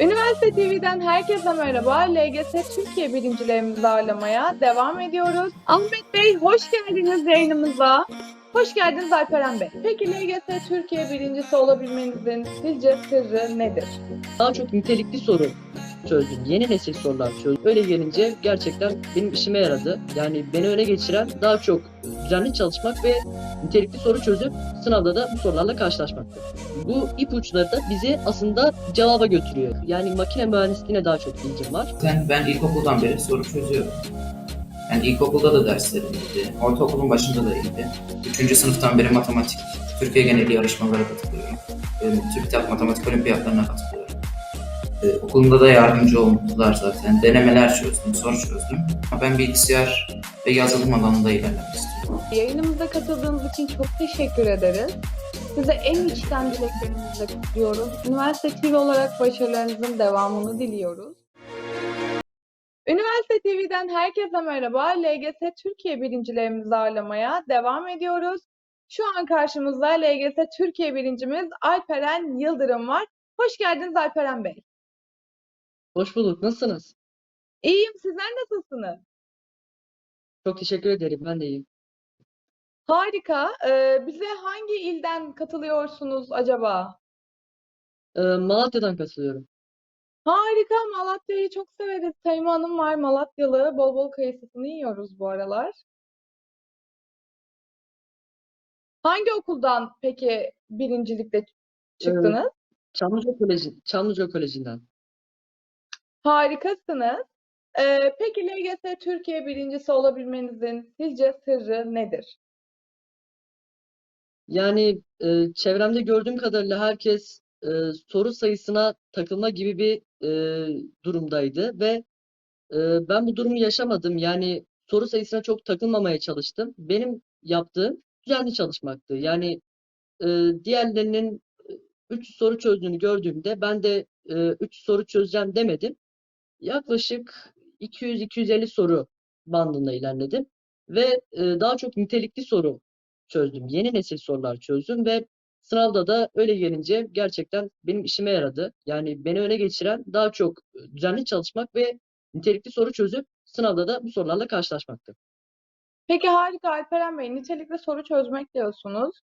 Üniversite TV'den herkese merhaba. LGS Türkiye birincilerimizi ağırlamaya devam ediyoruz. Ahmet Bey hoş geldiniz yayınımıza. Hoş geldiniz Alperen Bey. Peki LGS Türkiye birincisi olabilmenizin sizce sırrı nedir? Daha çok nitelikli soru çözdüm. Yeni nesil sorular çözdüm. Öyle gelince gerçekten benim işime yaradı. Yani beni öne geçiren daha çok düzenli çalışmak ve nitelikli soru çözüp sınavda da bu sorularla karşılaşmaktır. Bu ipuçları da bizi aslında cevaba götürüyor. Yani makine mühendisliğine daha çok ilgim var. Ben, ben ilkokuldan beri soru çözüyorum. Yani ilkokulda da derslerim iyiydi. Ortaokulun başında da iyiydi. Üçüncü sınıftan beri matematik, Türkiye geneli yarışmalara katılıyorum. TÜBİTAK matematik olimpiyatlarına katılıyorum. Ee, okulumda da yardımcı oldular zaten. Denemeler çözdüm, soru çözdüm. Ama ben bilgisayar ve yazılım alanında ilerlemek istiyorum. Yayınımıza katıldığınız için çok teşekkür ederiz. Size en içten dileklerimizi kutluyorum. Üniversite TV olarak başarılarınızın devamını diliyoruz. Üniversite TV'den herkese merhaba. LGS Türkiye birincilerimizi ağırlamaya devam ediyoruz. Şu an karşımızda LGS Türkiye birincimiz Alperen Yıldırım var. Hoş geldiniz Alperen Bey. Hoş bulduk. Nasılsınız? İyiyim, sizler nasılsınız? Çok teşekkür ederim. Ben de iyiyim. Harika. Ee, bize hangi ilden katılıyorsunuz acaba? Ee, Malatya'dan katılıyorum. Harika. Malatya'yı çok severiz. Sayma Hanım var Malatyalı. Bol bol kayısısını yiyoruz bu aralar. Hangi okuldan peki birincilikle çıktınız? Çamlıca Koleji, Çamlıca Koleji'nden. Harikasınız. Ee, peki LGS Türkiye birincisi olabilmenizin sizce sırrı nedir? Yani e, çevremde gördüğüm kadarıyla herkes e, soru sayısına takılma gibi bir e, durumdaydı ve e, ben bu durumu yaşamadım. Yani soru sayısına çok takılmamaya çalıştım. Benim yaptığım düzenli çalışmaktı. Yani e, diğerlerinin 3 soru çözdüğünü gördüğümde ben de 3 soru çözeceğim demedim. Yaklaşık 200-250 soru bandında ilerledim ve e, daha çok nitelikli soru çözdüm. Yeni nesil sorular çözdüm ve sınavda da öyle gelince gerçekten benim işime yaradı. Yani beni öne geçiren daha çok düzenli çalışmak ve nitelikli soru çözüp sınavda da bu sorularla karşılaşmaktı. Peki harika Alperen Bey. Nitelikli soru çözmek diyorsunuz.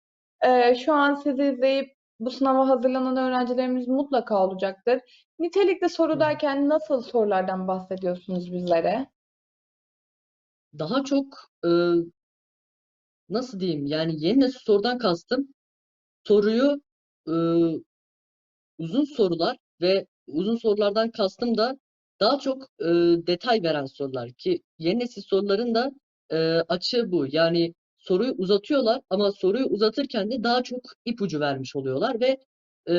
Ee, şu an sizi izleyip bu sınava hazırlanan öğrencilerimiz mutlaka olacaktır. Nitelikli soru derken nasıl sorulardan bahsediyorsunuz bizlere? Daha çok e, nasıl diyeyim yani yeni nesil sorudan kastım soruyu e, uzun sorular ve uzun sorulardan kastım da daha çok e, detay veren sorular ki yeni nesil soruların da e, açığı bu. Yani soruyu uzatıyorlar ama soruyu uzatırken de daha çok ipucu vermiş oluyorlar ve e,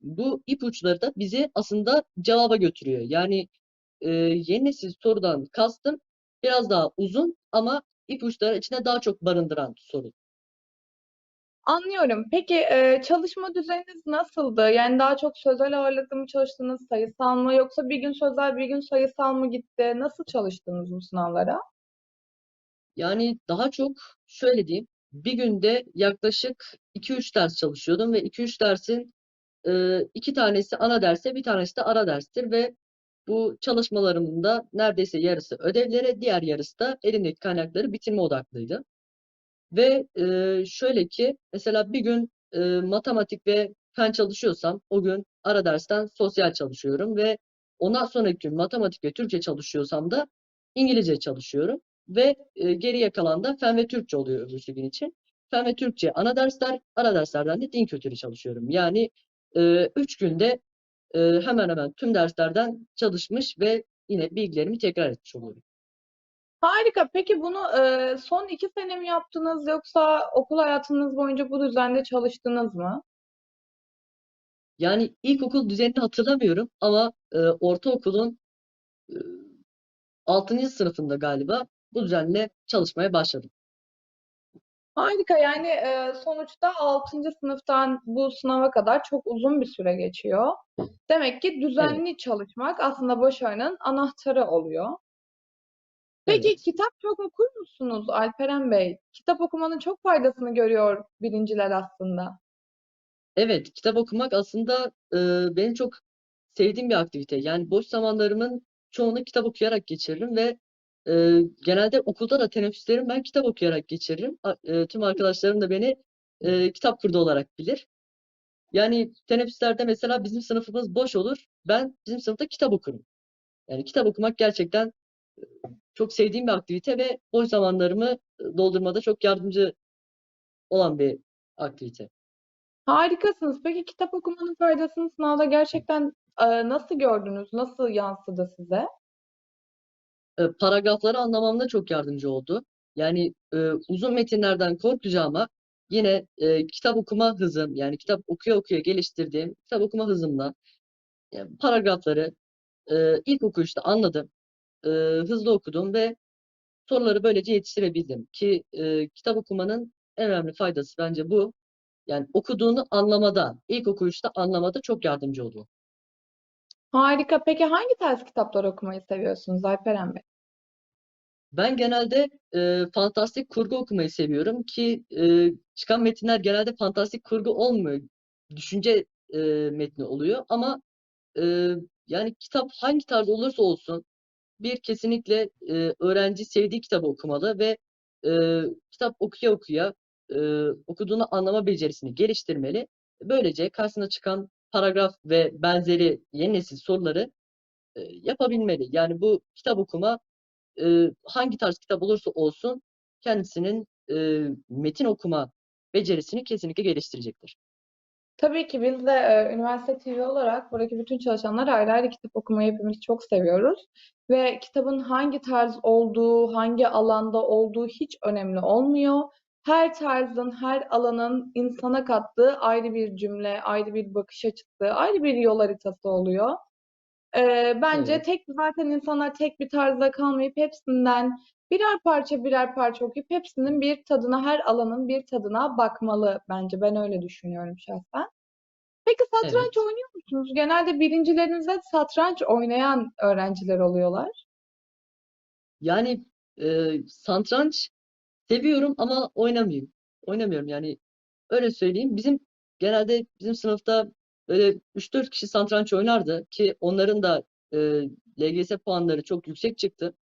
bu ipuçları da bizi aslında cevaba götürüyor. Yani e, yeni nesil sorudan kastım biraz daha uzun ama ipuçları içine daha çok barındıran soru. Anlıyorum. Peki e, çalışma düzeniniz nasıldı? Yani daha çok sözel ağırlıklı mı çalıştınız, sayısal mı yoksa bir gün sözel bir gün sayısal mı gitti? Nasıl çalıştınız bu sınavlara? Yani daha çok şöyle diyeyim. Bir günde yaklaşık 2-3 ders çalışıyordum ve 2-3 dersin e, iki tanesi ana derse bir tanesi de ara derstir ve bu çalışmalarımın da neredeyse yarısı ödevlere, diğer yarısı da elimdeki kaynakları bitirme odaklıydı. Ve e, şöyle ki mesela bir gün e, matematik ve fen çalışıyorsam o gün ara dersten sosyal çalışıyorum ve ondan sonraki gün matematik ve Türkçe çalışıyorsam da İngilizce çalışıyorum ve e, geriye kalan da fen ve Türkçe oluyor öbürsü gün için. Fen ve Türkçe ana dersler, ara derslerden de din kültürü çalışıyorum. Yani e, üç günde e, hemen hemen tüm derslerden çalışmış ve yine bilgilerimi tekrar etmiş oluyorum. Harika. Peki bunu e, son iki sene mi yaptınız yoksa okul hayatınız boyunca bu düzende çalıştınız mı? Yani ilkokul düzenini hatırlamıyorum ama e, ortaokulun e, 6. sınıfında galiba bu düzenle çalışmaya başladım. Harika. Yani e, sonuçta 6. sınıftan bu sınava kadar çok uzun bir süre geçiyor. Demek ki düzenli çalışmak aslında başarının anahtarı oluyor. Peki Evet. kitap çok okur musunuz Alperen Bey? Kitap okumanın çok faydasını görüyor birinciler aslında. Evet, kitap okumak aslında e, benim çok sevdiğim bir aktivite. Yani boş zamanlarımın çoğunu kitap okuyarak geçiririm ve e, genelde okulda da teneffüslerimi ben kitap okuyarak geçiririm. E, tüm arkadaşlarım da beni e, kitap kurdu olarak bilir. Yani teneffüslerde mesela bizim sınıfımız boş olur. Ben bizim sınıfta kitap okurum. Yani kitap okumak gerçekten çok sevdiğim bir aktivite ve boş zamanlarımı doldurmada çok yardımcı olan bir aktivite. Harikasınız. Peki kitap okumanın faydasını sınavda gerçekten e, nasıl gördünüz? Nasıl yansıdı size? E, paragrafları anlamamda çok yardımcı oldu. Yani e, uzun metinlerden korkacağıma yine e, kitap okuma hızım yani kitap okuya okuya geliştirdiğim kitap okuma hızımla yani paragrafları e, ilk okuyuşta anladım. E, hızlı okudum ve soruları böylece yetiştirebildim ki e, kitap okumanın en önemli faydası bence bu. Yani okuduğunu anlamada, ilk okuyuşta anlamada çok yardımcı oluyor. Harika. Peki hangi tarz kitaplar okumayı seviyorsunuz Alperen Bey? Ben genelde e, fantastik kurgu okumayı seviyorum ki e, çıkan metinler genelde fantastik kurgu olmuyor. Düşünce e, metni oluyor ama e, yani kitap hangi tarz olursa olsun bir kesinlikle e, öğrenci sevdiği kitabı okumalı ve e, kitap okuya okuya e, okuduğunu anlama becerisini geliştirmeli. Böylece karşısına çıkan paragraf ve benzeri yeni nesil soruları e, yapabilmeli. Yani bu kitap okuma e, hangi tarz kitap olursa olsun kendisinin e, metin okuma becerisini kesinlikle geliştirecektir. Tabii ki biz de e, Üniversite TV olarak buradaki bütün çalışanlar ayrı ayrı kitap okumayı hepimiz çok seviyoruz. Ve kitabın hangi tarz olduğu, hangi alanda olduğu hiç önemli olmuyor. Her tarzın, her alanın insana kattığı ayrı bir cümle, ayrı bir bakış açısı, ayrı bir yol haritası oluyor. Ee, bence Evet. tek zaten insanlar tek bir tarzda kalmayıp hepsinden birer parça birer parça okuyup hepsinin bir tadına, her alanın bir tadına bakmalı bence. Ben öyle düşünüyorum şahsen. Peki satranç Evet. oynuyor musunuz? Genelde birincilerinizde satranç oynayan öğrenciler oluyorlar. Yani e, satranç seviyorum ama oynamıyorum. Oynamıyorum yani öyle söyleyeyim. Bizim genelde bizim sınıfta böyle 3-4 kişi satranç oynardı ki onların da e, LGS puanları çok yüksek çıktı.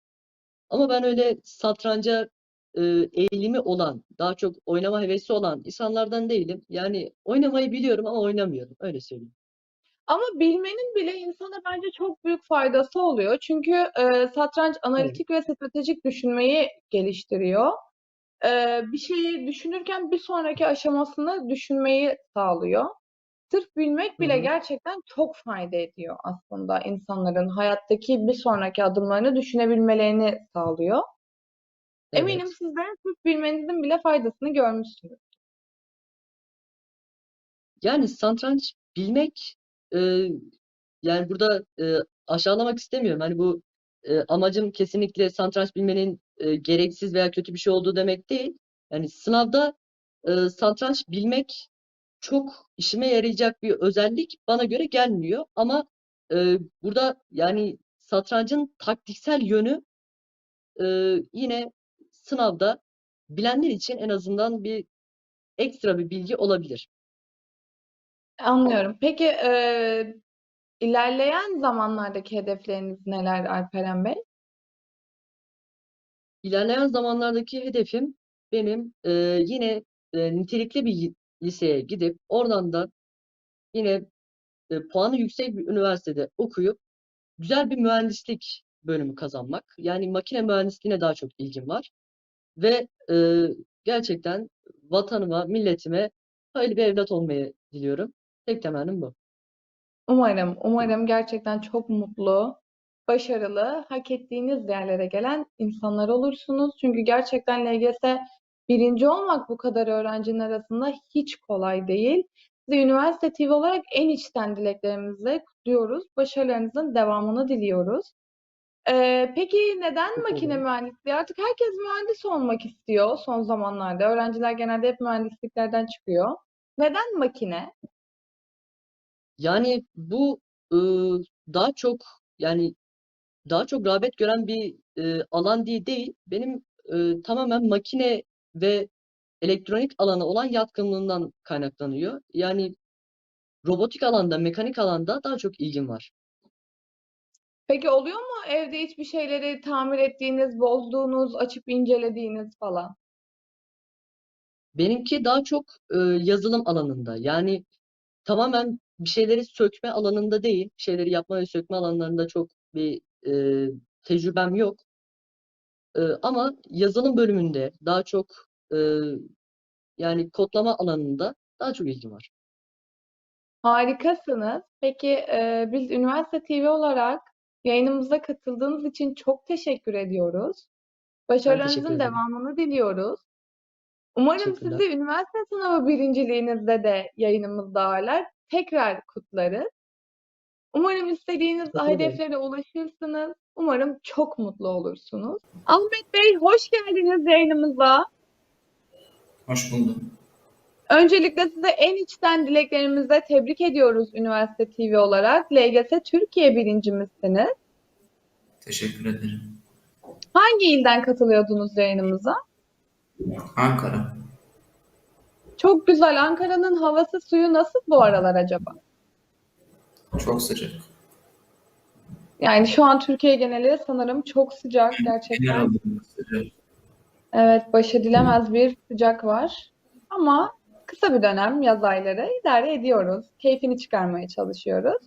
Ama ben öyle satranca e, eğilimi olan, daha çok oynama hevesi olan insanlardan değilim. Yani oynamayı biliyorum ama oynamıyorum. Öyle söyleyeyim. Ama bilmenin bile insana bence çok büyük faydası oluyor. Çünkü e, satranç analitik ve stratejik düşünmeyi geliştiriyor. E, bir şeyi düşünürken bir sonraki aşamasını düşünmeyi sağlıyor. Sırf bilmek bile Hı hı. gerçekten çok fayda ediyor aslında insanların hayattaki bir sonraki adımlarını düşünebilmelerini sağlıyor. Eminim Evet. siz de sırf bilmenizin bile faydasını görmüşsünüz. Yani satranç bilmek e, yani burada e, aşağılamak istemiyorum. Hani bu e, amacım kesinlikle satranç bilmenin e, gereksiz veya kötü bir şey olduğu demek değil. Yani sınavda e, satranç bilmek çok işime yarayacak bir özellik bana göre gelmiyor. Ama e, burada yani satrancın taktiksel yönü e, yine sınavda bilenler için en azından bir ekstra bir bilgi olabilir. Anlıyorum. Peki e, ilerleyen zamanlardaki hedefleriniz neler Alperen Bey? İlerleyen zamanlardaki hedefim benim e, yine e, nitelikli bir liseye gidip oradan da yine e, puanı yüksek bir üniversitede okuyup güzel bir mühendislik bölümü kazanmak. Yani makine mühendisliğine daha çok ilgim var. Ve e, gerçekten vatanıma, milletime hayırlı bir evlat olmayı diliyorum. Tek temennim bu. Umarım, umarım gerçekten çok mutlu, başarılı, hak ettiğiniz yerlere gelen insanlar olursunuz. Çünkü gerçekten LGS birinci olmak bu kadar öğrencinin arasında hiç kolay değil. Size Üniversite TV olarak en içten dileklerimizle kutluyoruz. Başarılarınızın devamını diliyoruz. Ee, peki neden makine mühendisliği? Artık herkes mühendis olmak istiyor son zamanlarda. Öğrenciler genelde hep mühendisliklerden çıkıyor. Neden makine? Yani bu e, daha çok yani daha çok rağbet gören bir e, alan değil değil. Benim e, tamamen makine ve elektronik alana olan yatkınlığından kaynaklanıyor. Yani robotik alanda, mekanik alanda daha çok ilgim var. Peki oluyor mu evde hiçbir şeyleri tamir ettiğiniz, bozduğunuz, açıp incelediğiniz falan? Benimki daha çok e, yazılım alanında. Yani tamamen bir şeyleri sökme alanında değil, bir şeyleri yapma ve sökme alanlarında çok bir e, tecrübem yok. E, ama yazılım bölümünde daha çok e, yani kodlama alanında daha çok ilgim var. Harikasınız. Peki e, biz Üniversite TV olarak yayınımıza katıldığınız için çok teşekkür ediyoruz. Başarılarınızın devamını diliyoruz. Umarım sizi üniversite sınavı birinciliğinizde de yayınımızda ağırlar. Tekrar kutlarız. Umarım istediğiniz ederim. hedeflere ulaşırsınız. Umarım çok mutlu olursunuz. Ahmet Bey hoş geldiniz yayınımıza. Hoş buldum. Öncelikle size en içten dileklerimizle tebrik ediyoruz Üniversite TV olarak. LGS Türkiye birincimizsiniz. Teşekkür ederim. Hangi ilden katılıyordunuz yayınımıza? Ankara. Çok güzel. Ankara'nın havası suyu nasıl bu aralar acaba? Çok sıcak. Yani şu an Türkiye geneli sanırım çok sıcak gerçekten. Evet, baş edilemez bir sıcak var. Ama kısa bir dönem yaz ayları idare ediyoruz. Keyfini çıkarmaya çalışıyoruz.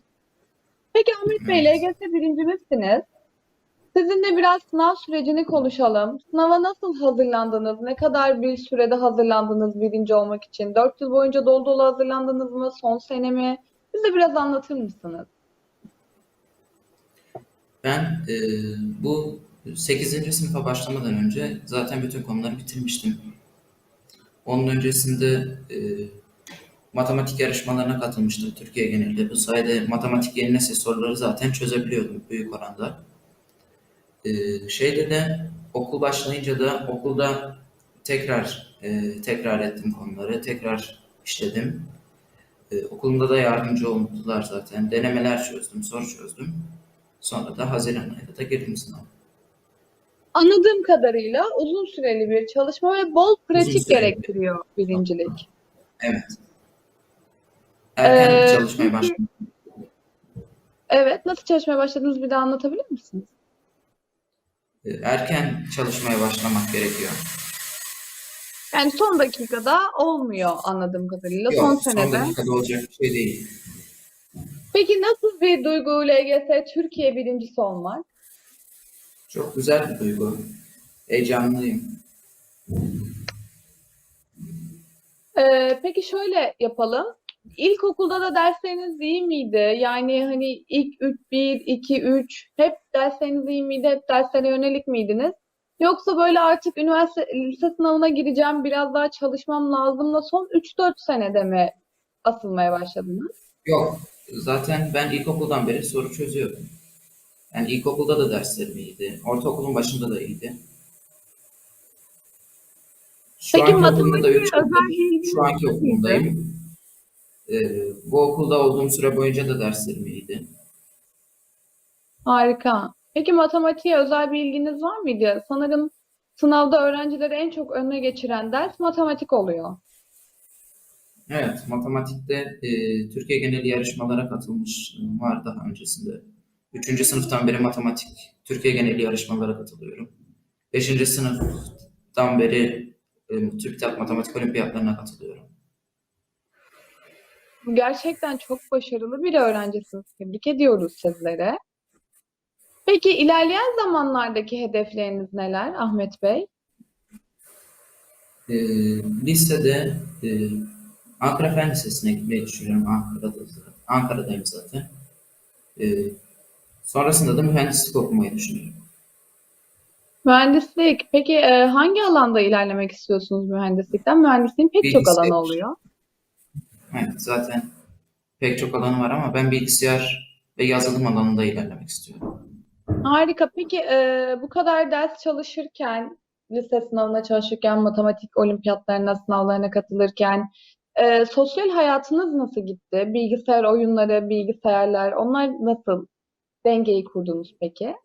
Peki Ahmet Bey. LGS birincimizsiniz. Sizinle biraz sınav sürecini konuşalım. Sınava nasıl hazırlandınız? Ne kadar bir sürede hazırlandınız birinci olmak için? Dört yıl boyunca dolu dolu hazırlandınız mı? Son sene mi? Bize biraz anlatır mısınız? Ben e, bu 8. sınıfa başlamadan önce zaten bütün konuları bitirmiştim. Onun öncesinde e, matematik yarışmalarına katılmıştım Türkiye genelinde. Bu sayede matematik yeni nesil soruları zaten çözebiliyordum büyük oranda. E, şeyde de okul başlayınca da okulda tekrar e, tekrar ettim konuları, tekrar işledim. E, okulumda da yardımcı oldular zaten. Denemeler çözdüm, soru çözdüm. Sonra da Haziran ayında da girdim sınava. Anladığım kadarıyla uzun süreli bir çalışma ve bol pratik gerektiriyor birincilik. Evet. Erken Ee, çalışmaya başladım. Evet, nasıl çalışmaya başladınız bir daha anlatabilir misiniz? Erken çalışmaya başlamak gerekiyor. Yani son dakikada olmuyor anladığım kadarıyla. Son Yok, son senede. dakikada olacak bir şey değil. Peki nasıl bir duygu LGS Türkiye birincisi olmak? Çok güzel bir duygu. Heyecanlıyım. Ee, peki şöyle yapalım. İlkokulda da dersleriniz iyi miydi? Yani hani ilk 3, 1, 2, 3 hep dersleriniz iyi miydi? Hep derslere yönelik miydiniz? Yoksa böyle artık üniversite lise sınavına gireceğim, biraz daha çalışmam lazımla son 3-4 senede mi asılmaya başladınız? Yok, zaten ben ilkokuldan beri soru çözüyordum. Yani ilkokulda da derslerim iyiydi. Ortaokulun başında da iyiydi. Şu Peki okulumda da üç özel okulum- bir ilginiz Şu anki okulumdayım. Ee, bu okulda olduğum süre boyunca da derslerim iyiydi. Harika. Peki matematiğe özel bir ilginiz var mıydı? Sanırım sınavda öğrencileri en çok önüne geçiren ders matematik oluyor. Evet, matematikte e, Türkiye geneli yarışmalara katılmışlığım var daha öncesinde. Üçüncü sınıftan beri matematik, Türkiye geneli yarışmalara katılıyorum. Beşinci sınıftan beri e, TÜBİTAK Matematik Olimpiyatlarına katılıyorum. Gerçekten çok başarılı bir öğrencisiniz. Tebrik ediyoruz sizlere. Peki ilerleyen zamanlardaki hedefleriniz neler Ahmet Bey? E, lisede e, Ankara Fen Lisesi'ne gitmeyi düşünüyorum. Ankara'da, Ankara'dayım zaten. E, sonrasında da mühendislik okumayı düşünüyorum. Mühendislik. Peki e, hangi alanda ilerlemek istiyorsunuz mühendislikten? Mühendisliğin pek çok Bilgisayar. alanı oluyor. Evet, zaten pek çok alanı var ama ben bilgisayar ve yazılım alanında ilerlemek istiyorum. Harika. Peki e, bu kadar ders çalışırken, lise sınavına çalışırken, matematik olimpiyatlarına, sınavlarına katılırken, e, sosyal hayatınız nasıl gitti? Bilgisayar oyunları, bilgisayarlar, onlar nasıl? Dengeyi kurdunuz peki?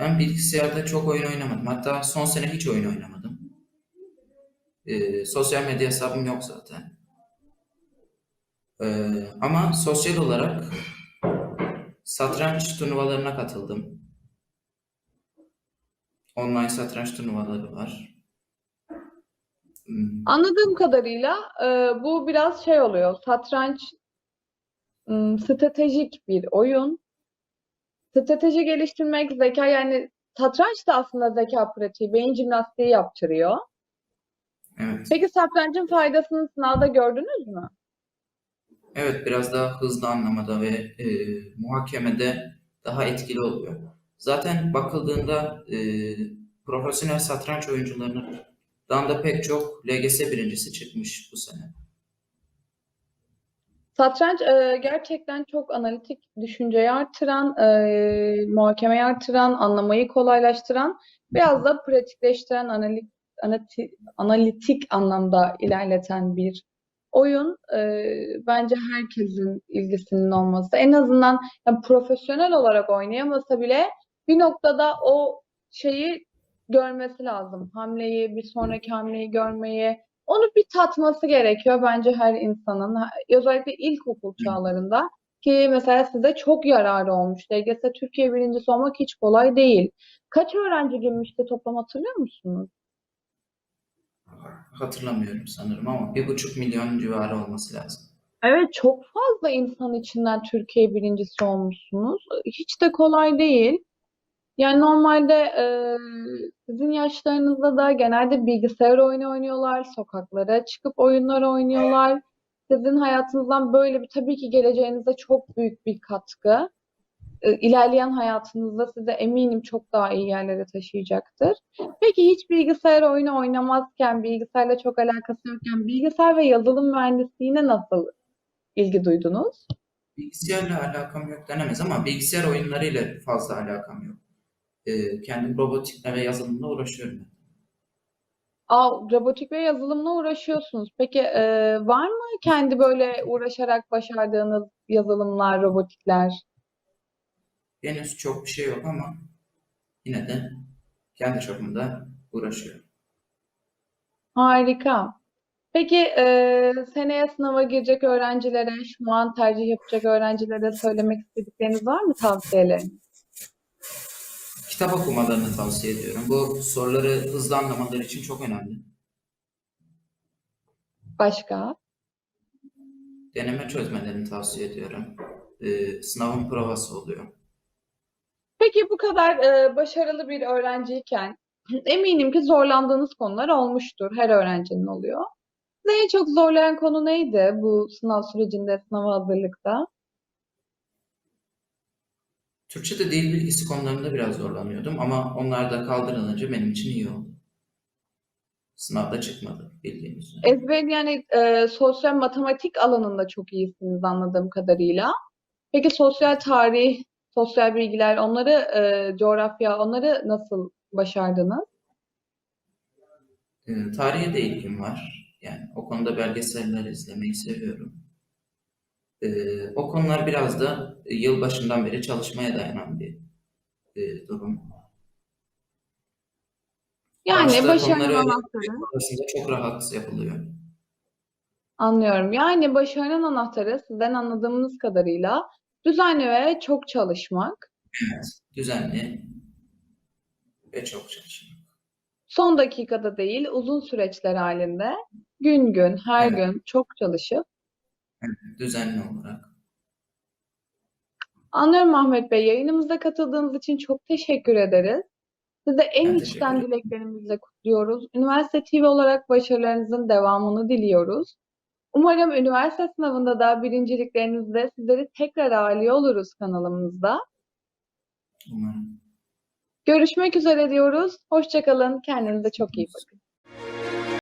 Ben bilgisayarda çok oyun oynamadım. Hatta son sene hiç oyun oynamadım. Ee, sosyal medya hesabım yok zaten. Ee, ama sosyal olarak Satranç turnuvalarına katıldım. Online satranç turnuvaları var. Hmm, Anladığım kadarıyla e, bu biraz şey oluyor. Satranç m, stratejik bir oyun. Strateji geliştirmek, zeka yani satranç da aslında zeka pratiği, beyin jimnastiği yaptırıyor. Evet. Peki satrancın faydasını sınavda gördünüz mü? Evet, biraz daha hızlı anlamada ve e, muhakemede daha etkili oluyor. Zaten bakıldığında e, profesyonel satranç oyuncularından da pek çok LGS birincisi çıkmış bu sene. Satranç e, gerçekten çok analitik düşünceyi artıran, e, muhakemeyi artıran, anlamayı kolaylaştıran, biraz da pratikleştiren, analik, anati- analitik anlamda ilerleten bir oyun. E, bence herkesin ilgisinin olması, en azından yani profesyonel olarak oynayamasa bile bir noktada o şeyi görmesi lazım. Hamleyi, bir sonraki hamleyi görmeyi, onu bir tatması gerekiyor bence her insanın. Özellikle ilkokul çağlarında ki mesela size çok yararı olmuş. LGS Türkiye birincisi olmak hiç kolay değil. Kaç öğrenci girmişti toplam hatırlıyor musunuz? Hatırlamıyorum sanırım ama bir buçuk milyon civarı olması lazım. Evet çok fazla insan içinden Türkiye birincisi olmuşsunuz. Hiç de kolay değil. Yani normalde e, sizin yaşlarınızda da genelde bilgisayar oyunu oynuyorlar, sokaklara çıkıp oyunlar oynuyorlar. Sizin hayatınızdan böyle bir tabii ki geleceğinize çok büyük bir katkı. E, ilerleyen hayatınızda size eminim çok daha iyi yerlere taşıyacaktır. Peki hiç bilgisayar oyunu oynamazken, bilgisayarla çok alakası yokken bilgisayar ve yazılım mühendisliğine nasıl ilgi duydunuz? Bilgisayarla alakam yok denemez ama bilgisayar oyunlarıyla fazla alakam yok. E, kendim robotikle ve yazılımla uğraşıyorum. Aa, robotik ve yazılımla uğraşıyorsunuz. Peki e, var mı kendi böyle uğraşarak başardığınız yazılımlar, robotikler? Henüz çok bir şey yok ama yine de kendi çapımda uğraşıyorum. Harika. Peki e, seneye sınava girecek öğrencilere, şu an tercih yapacak öğrencilere söylemek istedikleriniz var mı tavsiyeleriniz? Kitap okumalarını tavsiye ediyorum. Bu soruları hızlı anlamaları için çok önemli. Başka? Deneme çözmelerini tavsiye ediyorum. Ee, sınavın provası oluyor. Peki bu kadar e, başarılı bir öğrenciyken eminim ki zorlandığınız konular olmuştur. Her öğrencinin oluyor. Sizi en çok zorlayan konu neydi bu sınav sürecinde, sınava hazırlıkta? Türkçe'de dil bilgisi konularında biraz zorlanıyordum ama onlar da kaldırılınca benim için iyi oldu. Sınavda çıkmadı bildiğiniz üzere. Ezber yani e, sosyal matematik alanında çok iyisiniz anladığım kadarıyla. Peki sosyal tarih, sosyal bilgiler, onları e, coğrafya, onları nasıl başardınız? Ee, tarihe de ilgim var. Yani o konuda belgeseller izlemeyi seviyorum. Ee, o konular biraz da yıl başından beri çalışmaya dayanan bir e, durum. Yani başarının anahtarı. arasında çok rahat yapılıyor. Anlıyorum. Yani başarının anahtarı sizden anladığımız kadarıyla düzenli ve çok çalışmak. Evet, düzenli ve çok çalışmak. Son dakikada değil, uzun süreçler halinde gün gün, her Evet. gün çok çalışıp Düzenli olarak. Anlıyorum Ahmet Bey. Yayınımıza katıldığınız için çok teşekkür ederiz. Size en Ben içten dileklerimizle kutluyoruz. Üniversite TV olarak başarılarınızın devamını diliyoruz. Umarım üniversite sınavında da birinciliklerinizde sizleri tekrar ağırlıyor oluruz kanalımızda. Umarım. Görüşmek üzere diyoruz. Hoşça kalın. Kendinize çok iyi bakın.